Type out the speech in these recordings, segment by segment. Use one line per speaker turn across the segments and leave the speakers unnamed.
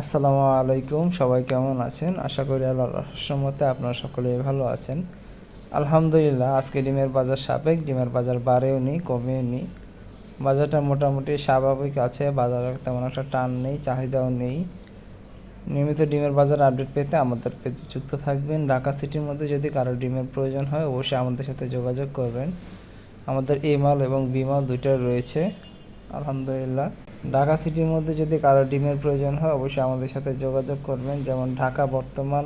আসসালামু আলাইকুম, সবাই কেমন আছেন? আশা করি আল্লাহ রহমতে আপনারা সকলেই ভালো আছেন। আলহামদুলিল্লাহ, আজকে ডিমের বাজার সাপেক ডিমের বাজার বাড়েও নি, কমেও নি। বাজারটা মোটামুটি স্বাভাবিক আছে, বাজারে তেমন একটা টান নেই, চাহিদাও নেই। নিয়মিত ডিমের বাজার আপডেট পেতে আমাদের পেজে যুক্ত থাকবেন। ঢাকা সিটির মধ্যে যদি কারও ডিমের প্রয়োজন হয়, অবশ্যই আমাদের সাথে যোগাযোগ করবেন। আমাদের এ মাল এবং বি মাল দুইটাই রয়েছে। আলহামদুলিল্লাহ। ঢাকা সিটির মধ্যে যদি কারও ডিমের প্রয়োজন হয়, অবশ্যই আমাদের সাথে যোগাযোগ করবেন। যেমন ঢাকা বর্তমান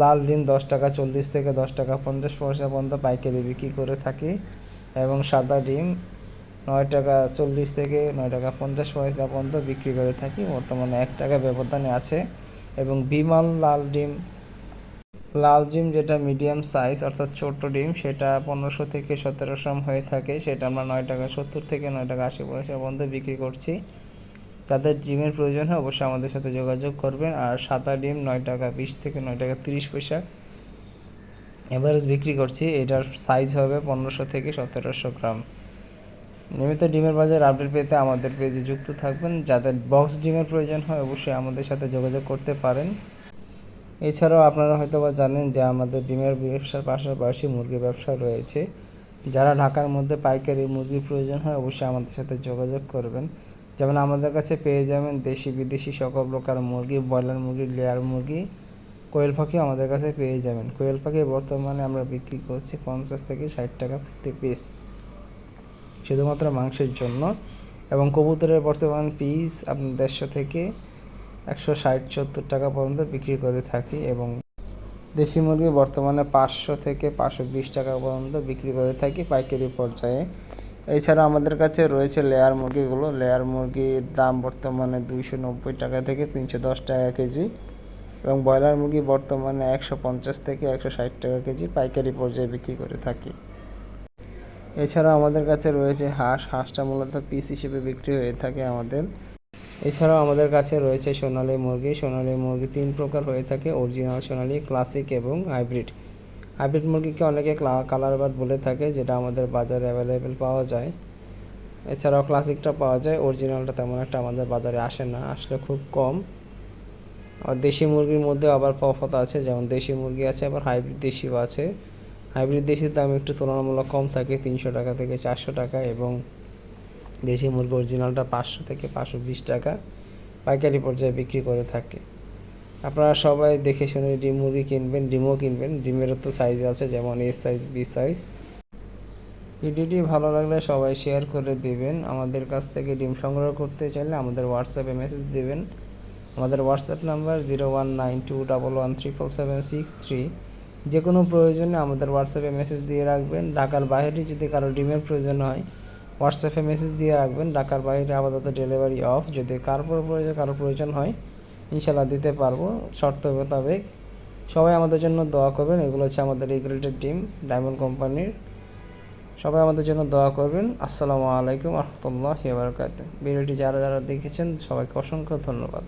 লাল ডিম দশ টাকা চল্লিশ থেকে দশ টাকা পঞ্চাশ পয়সা পর্যন্ত পাইকারি বিক্রি করে থাকি এবং সাদা ডিম নয় টাকা চল্লিশ থেকে নয় টাকা পঞ্চাশ পয়সা পর্যন্ত বিক্রি করে থাকি। বর্তমানে এক টাকা ব্যবধানে আছে এবং বিমাল লাল ডিম লাল ডিম যেটা মিডিয়াম সাইজ, অর্থাৎ ছোট ডিম, সেটা পনেরোশো থেকে সতেরোশো হয়ে থাকে। সেটা আমরা নয় টাকা সত্তর থেকে নয় টাকা আশি পয়সা পর্যন্ত বিক্রি করছি। যাদের ডিমের প্রয়োজন হয় অবশ্যই আমাদের সাথে যোগাযোগ করবেন। আর সাদা ডিম নয় টাকা বিশ থেকে নয় টাকা তিরিশ পয়সা এভারেজ বিক্রি করছি। এটার সাইজ হবে পনেরোশো থেকে সতেরোশো গ্রাম। নিয়মিত ডিমের বাজার আপডেট পেতে আমাদের পেজে যুক্ত থাকবেন। যাদের বক্স ডিমের প্রয়োজন হয় অবশ্যই আমাদের সাথে যোগাযোগ করতে পারেন। এছাড়াও আপনারা হয়তো বা জানেন যে আমাদের ডিমের ব্যবসার পাশাপাশি মুরগির ব্যবসা রয়েছে। যারা ঢাকার মধ্যে পাইকারি মুরগির প্রয়োজন হয় অবশ্যই আমাদের সাথে যোগাযোগ করবেন। যেমন আমাদের কাছে পেয়ে যাবেন দেশি বিদেশি সকল প্রকার মুরগি, ব্রয়লার মুরগি, লেয়ার মুরগি, কোয়েল পাখি আমাদের কাছে পেয়ে যাবেন। কোয়েল পাখি বর্তমানে আমরা বিক্রি করছি পঞ্চাশ থেকে ষাট টাকা প্রতি পিস শুধুমাত্র মাংসের জন্য। এবং কবুতরের বর্তমান পিস আপনার দেড়শো থেকে একশো ষাট, সত্তর টাকা পর্যন্ত বিক্রি করে থাকি এবং দেশি মুরগি বর্তমানে পাঁচশো থেকে পাঁচশো বিশ টাকা পর্যন্ত বিক্রি করে থাকি পাইকারি পর্যায়ে। এছাড়া আমাদের কাছে রয়েছে লেয়ার মুরগিগুলো। লেয়ার মুরগির দাম বর্তমানে দুইশো নব্বই টাকা থেকে তিনশো দশ টাকা কেজি এবং ব্রয়লার মুরগি বর্তমানে একশো পঞ্চাশ থেকে একশো ষাট টাকা কেজি পাইকারি পর্যায়ে বিক্রি করে থাকি। এছাড়া আমাদের কাছে রয়েছে হাঁস। হাঁসটা মূলত পিস হিসেবে বিক্রি হয়ে থাকে আমাদের। এছাড়াও আমাদের কাছে রয়েছে সোনালী মুরগি। সোনালী মুরগি তিন প্রকার হয়ে থাকে অরিজিনাল সোনালি ক্লাসিক এবং হাইব্রিড হাইব্রিড মুরগিকে অনেকে কালার বার্ড বলে থাকে, যেটা আমাদের বাজারে অ্যাভেলেবেল পাওয়া যায়। এছাড়াও ক্লাসিকটা পাওয়া যায় অরিজিনালটা তেমন একটা আমাদের বাজারে আসে না, আসলে খুব কম। আর দেশি মুরগির মধ্যে আবার তফাৎ আছে, যেমন দেশি মুরগি আছে, আবার হাইব্রিড দেশিও আছে। হাইব্রিড দেশির দাম একটু তুলনামূলক কম থাকে, তিনশো টাকা থেকে চারশো টাকা এবং দেশি মুরগি অরিজিনালটা পাঁচশো থেকে পাঁচশো বিশ টাকা পাইকারি পর্যায়ে বিক্রি করে থাকে। আপনারা সবাই দেখে শুনে ডিম মুরগি কিনবেন, ডিমও কিনবেন। ডিমেরও তো সাইজ আছে, যেমন এ সাইজ বি সাইজ ভিডিওটি ভালো লাগলে সবাই শেয়ার করে দিবেন। আমাদের কাছ থেকে ডিম সংগ্রহ করতে চাইলে আমাদের হোয়াটসঅ্যাপে মেসেজ দিবেন। আমাদের WhatsApp number zero one nine two double one triple seven six three যে কোনো প্রয়োজনে আমাদের হোয়াটসঅ্যাপে মেসেজ দিয়ে রাখবেন। ঢাকার বাইরে যদি কারও ডিমের প্রয়োজন হয় হোয়াটসঅ্যাপে মেসেজ দিয়ে রাখবেন, ঢাকার বাইরে আপাতত ডেলিভারি অফ যদি কারোর প্রয়োজন কারও প্রয়োজন হয় ইনশাল্লাহ দিতে পারব। শর্ত মোতাবেক সবাই আমাদের জন্য দোয়া করবেন। এগুলো হচ্ছে আমাদের রেগুলেটেড টিম ডায়মন্ড কোম্পানির সবাই আমাদের জন্য দোয়া করবেন। আসসালামু আলাইকুম রহমতুল্লাহ বারকাত ভিডিওটি যারা যারা দেখেছেন, সবাইকে অসংখ্য ধন্যবাদ।